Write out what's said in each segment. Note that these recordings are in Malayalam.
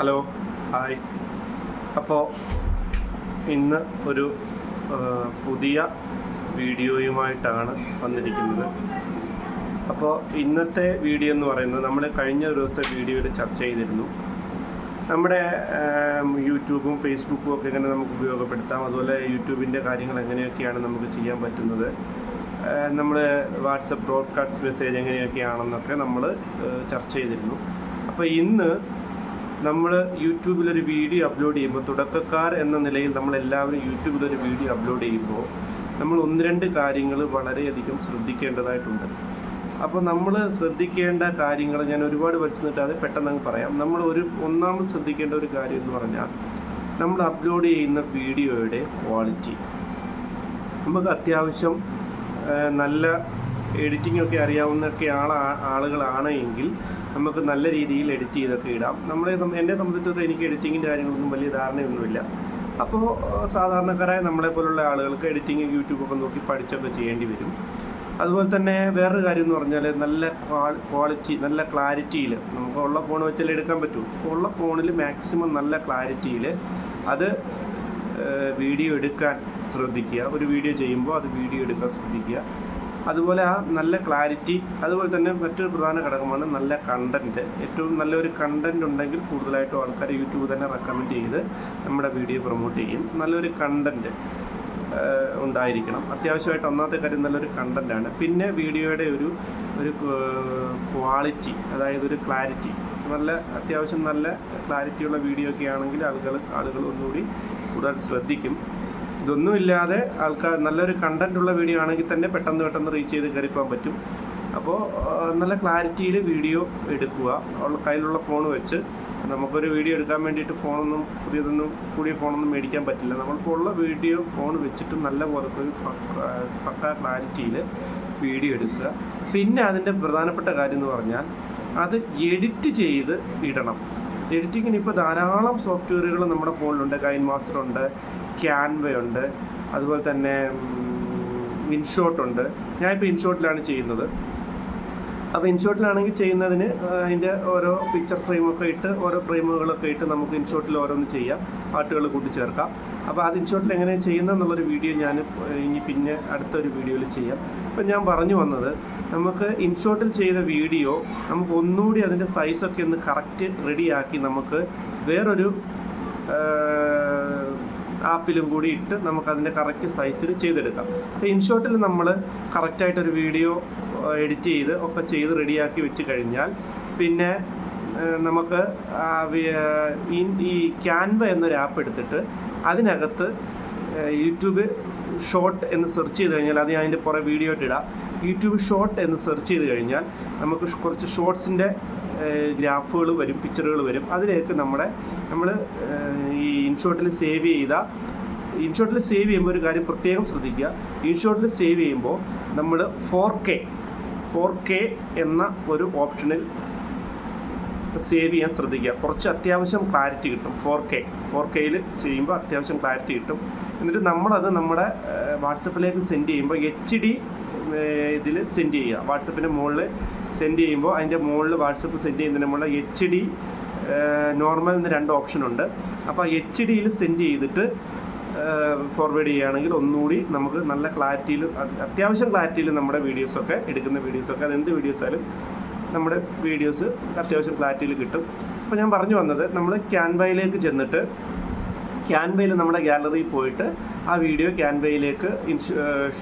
Hello hi. അപ്പോൾ ഇന്ന് ഒരു പുതിയ വീഡിയോയുമായിട്ടാണ് വന്നിരിക്കുന്നത്. അപ്പോൾ ഇന്നത്തെ വീഡിയോ എന്ന് പറയുന്നത് നമ്മൾ കഴിഞ്ഞ ദിവസത്തെ വീഡിയോയിൽ ചർച്ച ചെയ്തിരുന്നു. നമ്മുടെ യൂട്യൂബും ഫേസ്ബുക്കും ഒക്കെ എങ്ങനെ നമുക്ക് ഉപയോഗപ്പെടുത്താം അതുപോലെ യൂട്യൂബിന്റെ കാര്യങ്ങൾ എങ്ങനെയൊക്കെയാണ് നമുക്ക് ചെയ്യാൻ പറ്റുന്നത് നമ്മൾ വാട്സപ്പ് ബ്രോഡ്കാസ്റ്റ് മെസ്സേജ് എങ്ങനെയൊക്കെയാണെന്നൊക്കെ നമ്മൾ ചർച്ച ചെയ്തിരുന്നു. അപ്പോൾ ഇന്ന് നമ്മൾ യൂട്യൂബിലൊരു വീഡിയോ അപ്ലോഡ് ചെയ്യുമ്പോൾ തുടക്കക്കാർ എന്ന നിലയിൽ നമ്മളെല്ലാവരും യൂട്യൂബിലൊരു വീഡിയോ അപ്ലോഡ് ചെയ്യുമ്പോൾ നമ്മൾ ഒന്ന് രണ്ട് കാര്യങ്ങൾ വളരെയധികം ശ്രദ്ധിക്കേണ്ടതായിട്ടുണ്ട്. അപ്പോൾ നമ്മൾ ശ്രദ്ധിക്കേണ്ട കാര്യങ്ങൾ ഞാൻ ഒരുപാട് വലിച്ചു നിട്ടാതെ പെട്ടെന്ന് അങ്ങ് പറയാം. നമ്മൾ ഒരു ഒന്നാമത് ശ്രദ്ധിക്കേണ്ട ഒരു കാര്യം എന്ന് പറഞ്ഞാൽ നമ്മൾ അപ്ലോഡ് ചെയ്യുന്ന വീഡിയോയുടെ ക്വാളിറ്റി നമുക്ക് അത്യാവശ്യം നല്ല എഡിറ്റിംഗ് ഒക്കെ അറിയാവുന്നൊക്കെ ആള ആളുകളാണ് എങ്കിൽ നമുക്ക് നല്ല രീതിയിൽ എഡിറ്റ് ചെയ്തൊക്കെ ഇടാം. നമ്മളെ എന്നെ സംബന്ധിച്ചിടത്തോളം എനിക്ക് എഡിറ്റിങ്ങിന്റെ കാര്യങ്ങളൊന്നും വലിയ ധാരണയൊന്നുമില്ല. അപ്പോൾ സാധാരണക്കാരായ നമ്മളെ പോലുള്ള ആളുകൾക്ക് എഡിറ്റിംഗ് യൂട്യൂബൊക്കെ നോക്കി പഠിച്ചൊക്കെ ചെയ്യേണ്ടി വരും. അതുപോലെ തന്നെ വേറൊരു കാര്യം എന്ന് പറഞ്ഞാൽ നല്ല ക്വാളിറ്റി നല്ല ക്ലാരിറ്റിയിൽ നമുക്ക് ഉള്ള ഫോൺ വെച്ചാൽ എടുക്കാൻ പറ്റും. ഉള്ള ഫോണിൽ മാക്സിമം നല്ല ക്ലാരിറ്റിയിൽ അത് വീഡിയോ എടുക്കാൻ ശ്രദ്ധിക്കുക. ഒരു വീഡിയോ ചെയ്യുമ്പോൾ അത് വീഡിയോ എടുക്കാൻ ശ്രദ്ധിക്കുക. അതുപോലെ ആ നല്ല ക്ലാരിറ്റി അതുപോലെ തന്നെ മറ്റൊരു പ്രധാന ഘടകമാണ് നല്ല കണ്ടന്റ് ഏറ്റവും നല്ലൊരു കണ്ടന്റ് ഉണ്ടെങ്കിൽ കൂടുതലായിട്ടും ആൾക്കാർ യൂട്യൂബ് തന്നെ റെക്കമെൻഡ് ചെയ്ത് നമ്മുടെ വീഡിയോ പ്രൊമോട്ട് ചെയ്യും. നല്ലൊരു കണ്ടന്റ് ഉണ്ടായിരിക്കണം. അത്യാവശ്യമായിട്ട് ഒന്നാമത്തെ കാര്യം നല്ലൊരു കണ്ടന്റാണ് പിന്നെ വീഡിയോയുടെ ഒരു ഒരു ക്വാളിറ്റി അതായത് ഒരു ക്ലാരിറ്റി നല്ല അത്യാവശ്യം നല്ല ക്ലാരിറ്റിയുള്ള വീഡിയോ ഒക്കെ ആണെങ്കിൽ ആളുകൾ ആളുകൾ ഒന്നുകൂടി കൂടുതൽ ശ്രദ്ധിക്കും. ഇതൊന്നുമില്ലാതെ ആൾക്കാർ നല്ലൊരു കണ്ടന്റ് ഉള്ള വീഡിയോ ആണെങ്കിൽ തന്നെ പെട്ടെന്ന് പെട്ടെന്ന് റീച്ച് ചെയ്ത് കയറിപ്പോകാൻ പറ്റും. അപ്പോൾ നല്ല ക്ലാരിറ്റിയിൽ വീഡിയോ എടുക്കുക. കയ്യിലുള്ള ഫോൺ വെച്ച് നമുക്കൊരു വീഡിയോ എടുക്കാൻ വേണ്ടിയിട്ട് ഫോണൊന്നും പുതിയതൊന്നും കൂടിയ ഫോണൊന്നും മേടിക്കാൻ പറ്റില്ല. നമ്മളിപ്പോൾ ഉള്ള വീഡിയോ ഫോൺ വെച്ചിട്ട് നല്ല പോലത്തെ ഒരു പക്ക- ക്ലാരിറ്റിയിൽ വീഡിയോ എടുക്കുക. പിന്നെ അതിന്റെ പ്രധാനപ്പെട്ട കാര്യം എന്ന് പറഞ്ഞാൽ അത് എഡിറ്റ് ചെയ്ത് ഇടണം. എഡിറ്റിങ്ങിന് ഇപ്പോൾ ധാരാളം സോഫ്റ്റ്വെയറുകൾ നമ്മുടെ ഫോണിലുണ്ട് കൈൻ മാസ്റ്റർ ഉണ്ട്. ക്യാൻവ ഉണ്ട് അതുപോലെ തന്നെ ഇൻഷോട്ട് ഉണ്ട് ഞാനിപ്പോൾ ഇൻഷോട്ടിലാണ് ചെയ്യുന്നത്. അപ്പോൾ ഇൻഷോട്ടിലാണെങ്കിൽ ചെയ്യുന്നതിന് അതിന്റെ ഓരോ പിക്ചർ ഫ്രെയിമൊക്കെ ഇട്ട് ഓരോ ഫ്രെയിമുകളൊക്കെ ഇട്ട് നമുക്ക് ഇൻഷോട്ടിൽ ഓരോന്ന് ചെയ്യാം. പാട്ടുകൾ കൂട്ടിച്ചേർക്കാം. അപ്പോൾ അത് ഇൻഷോട്ടിൽ എങ്ങനെ ചെയ്യുന്നത് എന്നുള്ളൊരു വീഡിയോ ഞാൻ ഇനി പിന്നെ അടുത്തൊരു വീഡിയോയിൽ ചെയ്യാം. ഇപ്പം ഞാൻ പറഞ്ഞു വന്നത് നമുക്ക് ഇൻഷോട്ടിൽ ചെയ്ത വീഡിയോ നമുക്ക് ഒന്നുകൂടി അതിന്റെ സൈസൊക്കെ ഒന്ന് കറക്റ്റ് റെഡിയാക്കി നമുക്ക് വേറൊരു ആപ്പിലും കൂടി ഇട്ട് നമുക്ക് അതിന്റെ കറക്റ്റ് സൈസിൽ ചെയ്തെടുക്കാം. അപ്പോൾ ഇൻഷോട്ടിൽ നമ്മൾ കറക്റ്റായിട്ടൊരു വീഡിയോ എഡിറ്റ് ചെയ്ത് ഒക്കെ ചെയ്ത് റെഡിയാക്കി വെച്ച് കഴിഞ്ഞാൽ പിന്നെ നമുക്ക് ഈ- ക്യാൻവ എന്നൊരു ആപ്പ് എടുത്തിട്ട് അതിനകത്ത് യൂട്യൂബ് ഷോർട്ട് എന്ന് സെർച്ച് ചെയ്ത് കഴിഞ്ഞാൽ അത് ഞാൻ അതിന്റെ പുറേ വീഡിയോ ആയിട്ട് ഇടാം. യൂട്യൂബ് ഷോർട്ട് എന്ന് സെർച്ച് ചെയ്ത് കഴിഞ്ഞാൽ നമുക്ക് കുറച്ച് ഷോർട്സിന്റെ ഗ്രാഫുകൾ വരും പിക്ചറുകൾ വരും. അതിലേക്ക് നമ്മുടെ നമ്മൾ ഈ ഇൻഷോട്ടിൽ സേവ് ചെയ്ത ഇൻഷോട്ടിൽ സേവ് ചെയ്യുമ്പോൾ ഒരു കാര്യം പ്രത്യേകം ശ്രദ്ധിക്കുക. ഇൻഷോട്ടിൽ സേവ് ചെയ്യുമ്പോൾ നമ്മൾ ഫോർ കെ ഫോർ കെ എന്ന ഒരു ഓപ്ഷനിൽ സേവ് ചെയ്യാൻ ശ്രദ്ധിക്കുക. കുറച്ച് അത്യാവശ്യം ക്ലാരിറ്റി കിട്ടും. ഫോർ കെ ഫോർ കെയിൽ ചെയ്യുമ്പോൾ അത്യാവശ്യം ക്ലാരിറ്റി കിട്ടും. എന്നിട്ട് നമ്മളത് നമ്മുടെ വാട്സപ്പിലേക്ക് സെൻഡ് ചെയ്യുമ്പോൾ എച്ച് ഡി ഇതിൽ സെൻഡ് ചെയ്യുക. വാട്സപ്പിന്റെ മുകളിൽ സെൻഡ് ചെയ്യുമ്പോൾ അതിന്റെ മുകളിൽ വാട്സപ്പ് സെൻഡ് ചെയ്യുന്നതിന് മുകളിൽ എച്ച് ഡി നോർമൽ എന്ന് രണ്ട് ഓപ്ഷനുണ്ട് അപ്പോൾ എച്ച് ഡിയിൽ സെൻഡ് ചെയ്തിട്ട് ഫോർവേഡ് ചെയ്യുകയാണെങ്കിൽ ഒന്നുകൂടി നമുക്ക് നല്ല ക്ലാരിറ്റിയിൽ അത്യാവശ്യം ക്ലാരിറ്റിയിൽ നമ്മുടെ വീഡിയോസൊക്കെ എടുക്കുന്ന വീഡിയോസൊക്കെ അത് എന്ത് വീഡിയോസ് ആയാലും നമ്മുടെ വീഡിയോസ് അത്യാവശ്യം ക്ലാരിറ്റിയിൽ കിട്ടും. അപ്പോൾ ഞാൻ പറഞ്ഞു വന്നത് നമ്മൾ ക്യാൻവയിലേക്ക് ചെന്നിട്ട് ക്യാൻവയിൽ നമ്മുടെ ഗാലറിയിൽ പോയിട്ട് ആ വീഡിയോ ക്യാൻവയിലേക്ക് ഇൻഷോ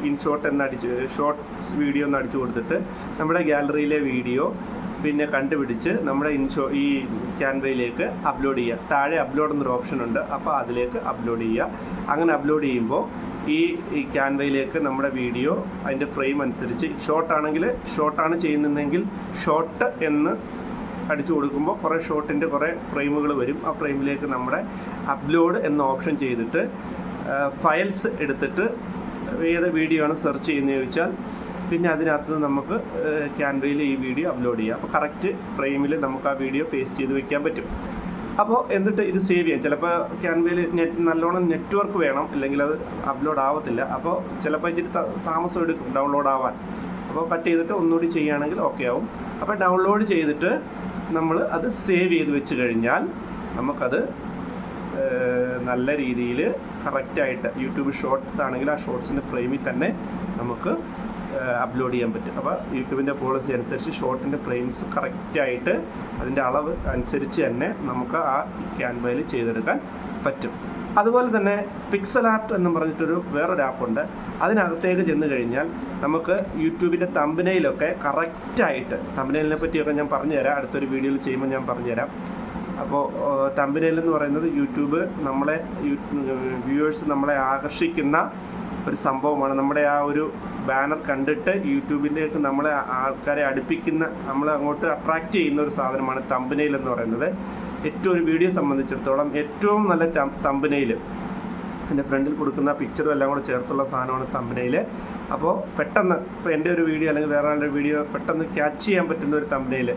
ഇൻഷോട്ട് എന്നടിച്ച് ഷോർട്ട്സ് വീഡിയോ എന്ന് അടിച്ചു കൊടുത്തിട്ട് നമ്മുടെ ഗാലറിയിലെ വീഡിയോ പിന്നെ കണ്ടുപിടിച്ച് നമ്മുടെ ഇൻഷോ ഈ ക്യാൻവയിലേക്ക് അപ്ലോഡ് ചെയ്യുക. താഴെ അപ്ലോഡ് എന്നൊരു ഓപ്ഷൻ ഉണ്ട്. അപ്പോൾ അതിലേക്ക് അപ്ലോഡ് ചെയ്യുക. അങ്ങനെ അപ്ലോഡ് ചെയ്യുമ്പോൾ ഈ ഈ ക്യാൻവയിലേക്ക് നമ്മുടെ വീഡിയോ അതിന്റെ ഫ്രെയിം അനുസരിച്ച് ഷോർട്ടാണെങ്കിൽ ഷോർട്ടാണ് ചെയ്യുന്നതെങ്കിൽ ഷോർട്ട് എന്ന് അടിച്ചു കൊടുക്കുമ്പോൾ കുറേ ഷോർട്ടിന്റെ കുറേ ഫ്രെയിമുകൾ വരും. ആ ഫ്രെയിമിലേക്ക് നമ്മുടെ അപ്ലോഡ് എന്ന ഓപ്ഷൻ ചെയ്തിട്ട് ഫയൽസ് എടുത്തിട്ട് ഏത് വീഡിയോ ആണ് സെർച്ച് ചെയ്യുന്നത് ചോദിച്ചാൽ പിന്നെ അതിനകത്ത് നമുക്ക് ക്യാൻവയിൽ ഈ വീഡിയോ അപ്ലോഡ് ചെയ്യാം. അപ്പോൾ കറക്റ്റ് ഫ്രെയിമിൽ നമുക്ക് ആ വീഡിയോ പേസ്റ്റ് ചെയ്ത് വെക്കാൻ പറ്റും. അപ്പോൾ എന്നിട്ട് ഇത് സേവ് ചെയ്യാം. ചിലപ്പോൾ ക്യാൻവയിൽ നെറ്റ് നല്ലോണം നെറ്റ്വർക്ക് വേണം അല്ലെങ്കിൽ അത് അപ്ലോഡ് ആവത്തില്ല. അപ്പോൾ ചിലപ്പോൾ ഇച്ചിരി താമസം എടുക്കും ഡൗൺലോഡ് ആവാൻ. അപ്പോൾ കട്ട് ചെയ്തിട്ട് ഒന്നുകൂടി ചെയ്യുകയാണെങ്കിൽ ഓക്കെ ആവും. അപ്പോൾ ഡൗൺലോഡ് ചെയ്തിട്ട് നമ്മൾ അത് സേവ് ചെയ്ത് വെച്ച് കഴിഞ്ഞാൽ നമുക്കത് നല്ല രീതിയിൽ കറക്റ്റായിട്ട് യൂട്യൂബ് ഷോർട്സ് ആണെങ്കിൽ ആ ഷോർട്സിന്റെ ഫ്രെയിമിൽ തന്നെ നമുക്ക് അപ്ലോഡ് ചെയ്യാൻ പറ്റും. അപ്പോൾ യൂട്യൂബിന്റെ പോളിസി അനുസരിച്ച് ഷോർട്ടിന്റെ ഫ്രെയിംസ് കറക്റ്റായിട്ട് അതിന്റെ അളവ് അനുസരിച്ച് തന്നെ നമുക്ക് ആ ക്യാൻവയിൽ ചെയ്തെടുക്കാൻ പറ്റും. അതുപോലെ തന്നെ പിക്സൽ ആർട്ട് എന്ന് പറഞ്ഞിട്ടൊരു വേറൊരു ആപ്പുണ്ട് അതിനകത്തേക്ക് ചെന്ന് കഴിഞ്ഞാൽ നമുക്ക് യൂട്യൂബിന്റെ തമ്പനയിലൊക്കെ കറക്റ്റായിട്ട് തമ്പനയിലിനെ പറ്റിയൊക്കെ ഞാൻ പറഞ്ഞുതരാം. അടുത്തൊരു വീഡിയോയിൽ ചെയ്യുമ്പോൾ ഞാൻ പറഞ്ഞുതരാം. അപ്പോൾ തമ്പനയിൽ എന്ന് പറയുന്നത് യൂട്യൂബ് നമ്മളെ വ്യൂവേഴ്സ് നമ്മളെ ആകർഷിക്കുന്ന ഒരു സംഭവമാണ്. നമ്മുടെ ആ ഒരു ബാനർ കണ്ടിട്ട് യൂട്യൂബിലേക്ക് നമ്മളെ ആൾക്കാരെ അടുപ്പിക്കുന്ന നമ്മളെ അങ്ങോട്ട് അട്രാക്റ്റ് ചെയ്യുന്ന ഒരു സാധനമാണ് തമ്പനയിൽ എന്ന് പറയുന്നത്. ഏറ്റവും ഒരു വീഡിയോ സംബന്ധിച്ചിടത്തോളം ഏറ്റവും നല്ല തമ്പനയിൽ എന്റെ ഫ്രണ്ടിൽ കൊടുക്കുന്ന പിക്ചറും എല്ലാം കൂടെ ചേർത്തുള്ള സാധനമാണ് തമ്പനയിൽ അപ്പോൾ പെട്ടെന്ന് ഇപ്പോൾ എന്റെ ഒരു വീഡിയോ അല്ലെങ്കിൽ വേറെ ആളുടെ വീഡിയോ പെട്ടെന്ന് ക്യാച്ച് ചെയ്യാൻ പറ്റുന്ന ഒരു തമ്പനയിൽ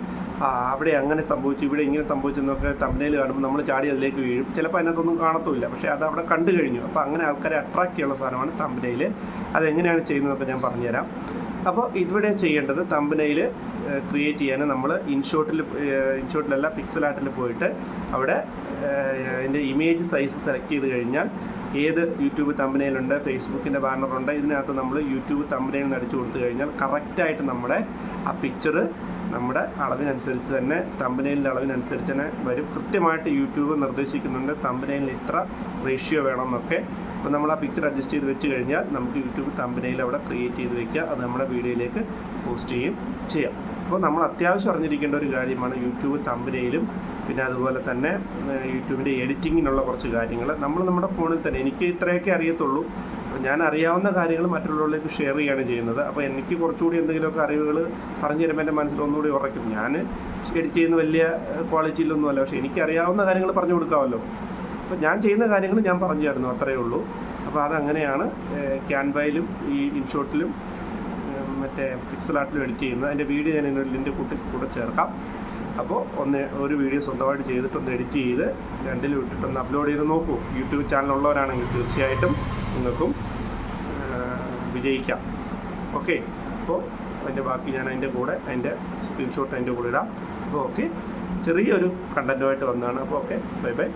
അവിടെ അങ്ങനെ സംഭവിച്ചു ഇവിടെ ഇങ്ങനെ സംഭവിച്ചു എന്നൊക്കെ തമ്പനയിൽ കാണുമ്പോൾ നമ്മൾ ചാടി അതിലേക്ക് വീഴും. ചിലപ്പോൾ അതിനകത്തൊന്നും കാണത്തുമില്ല പക്ഷേ അത് അവിടെ കണ്ടു കഴിഞ്ഞു. അപ്പോൾ അങ്ങനെ ആൾക്കാരെ അട്രാക്റ്റ് ചെയ്യാനുള്ള സാധനമാണ് തമ്പനയിൽ അതെങ്ങനെയാണ് ചെയ്യുന്നതൊക്കെ ഞാൻ പറഞ്ഞുതരാം. അപ്പോൾ ഇവിടെ ചെയ്യേണ്ടത് തമ്പനയിൽ ക്രിയേറ്റ് ചെയ്യാൻ നമ്മൾ ഇൻഷോട്ടിൽ ഇൻഷോട്ടിലല്ല പിക്സൽ ആർട്ടിൽ പോയിട്ട് അവിടെ അതിന്റെ ഇമേജ് സൈസ് സെലക്ട് ചെയ്ത് കഴിഞ്ഞാൽ ഏത് യൂട്യൂബ് തമ്പനയിലുണ്ട് ഫേസ്ബുക്കിന്റെ ബാനറുണ്ട് ഇതിനകത്ത് നമ്മൾ യൂട്യൂബ് തമ്പനയിൽ അടിച്ചു കൊടുത്തു കഴിഞ്ഞാൽ കറക്റ്റായിട്ട് നമ്മുടെ ആ പിക്ചർ നമ്മുടെ അളവിനനുസരിച്ച് തന്നെ തമ്പനയിലിന്റെ അളവിനനുസരിച്ച് തന്നെ വരും. കൃത്യമായിട്ട് യൂട്യൂബ് നിർദ്ദേശിക്കുന്നുണ്ട് തമ്പനയിൽ ഇത്ര റേഷ്യോ വേണമെന്നൊക്കെ. അപ്പോൾ നമ്മൾ ആ പിക്ചർ അഡ്ജസ്റ്റ് ചെയ്ത് വെച്ച് കഴിഞ്ഞാൽ നമുക്ക് യൂട്യൂബ് തമ്പനയിൽ അവിടെ ക്രിയേറ്റ് ചെയ്ത് വെക്കുക. അത് നമ്മുടെ വീഡിയോയിലേക്ക് പോസ്റ്റ് ചെയ്യുകയും ചെയ്യാം. അപ്പോൾ നമ്മൾ അത്യാവശ്യം അറിഞ്ഞിരിക്കേണ്ട ഒരു കാര്യമാണ് യൂട്യൂബ് തമ്പനയിലും പിന്നെ അതുപോലെ തന്നെ യൂട്യൂബിന്റെ എഡിറ്റിങ്ങിനുള്ള കുറച്ച് കാര്യങ്ങൾ. നമ്മൾ നമ്മുടെ ഫോണിൽ തന്നെ എനിക്ക് ഇത്രയൊക്കെ അറിയത്തുള്ളൂ. ഞാൻ അറിയാവുന്ന കാര്യങ്ങൾ മറ്റുള്ളവരിലേക്ക് ഷെയർ ചെയ്യുകയാണ് ചെയ്യുന്നത്. അപ്പോൾ എനിക്ക് കുറച്ചുകൂടി എന്തെങ്കിലുമൊക്കെ അറിവുകൾ പറഞ്ഞു തരുമ്പോൾ എന്റെ മനസ്സിൽ ഒന്നുകൂടി ഉറയ്ക്കും. ഞാൻ എഡിറ്റ് ചെയ്യുന്ന വലിയ ക്വാളിറ്റിയിലൊന്നുമല്ല പക്ഷേ എനിക്ക് അറിയാവുന്ന കാര്യങ്ങൾ പറഞ്ഞു കൊടുക്കാമല്ലോ. അപ്പോൾ ഞാൻ ചെയ്യുന്ന കാര്യങ്ങൾ ഞാൻ പറഞ്ഞു തരുന്നു അത്രയേ ഉള്ളൂ. അപ്പോൾ അതങ്ങനെയാണ് ക്യാൻവയിലും ഈ ഇൻഷോട്ടിലും മറ്റേ പിക്സൽ ആർട്ടിലും എഡിറ്റ് ചെയ്യുന്നത്. അതിന്റെ വീഡിയോ ഞാൻ ഇതിന്റെ കൂട്ടി കൂടെ ചേർക്കാം. അപ്പോൾ ഒന്ന് ഒരു വീഡിയോ സ്വന്തമായിട്ട് ചെയ്തിട്ടൊന്ന് എഡിറ്റ് ചെയ്ത് രണ്ടിലും ഇട്ടിട്ടൊന്ന് അപ്ലോഡ് ചെയ്ത് നോക്കൂ. യൂട്യൂബ് ചാനൽ ഉള്ളവരാണെങ്കിൽ തീർച്ചയായിട്ടും നിങ്ങൾക്കും വിജയിക്കാം. ഓക്കെ അപ്പോൾ അതിന്റെ ബാക്കി ഞാൻ അതിന്റെ കൂടെ അതിന്റെ സ്ക്രീൻഷോട്ട് അതിന്റെ കൂടെ ഇടാം. അപ്പോൾ ഓക്കെ ചെറിയൊരു കണ്ടന്റുമായിട്ട് വന്നതാണ്. അപ്പോൾ ഓക്കെ ബൈ ബൈ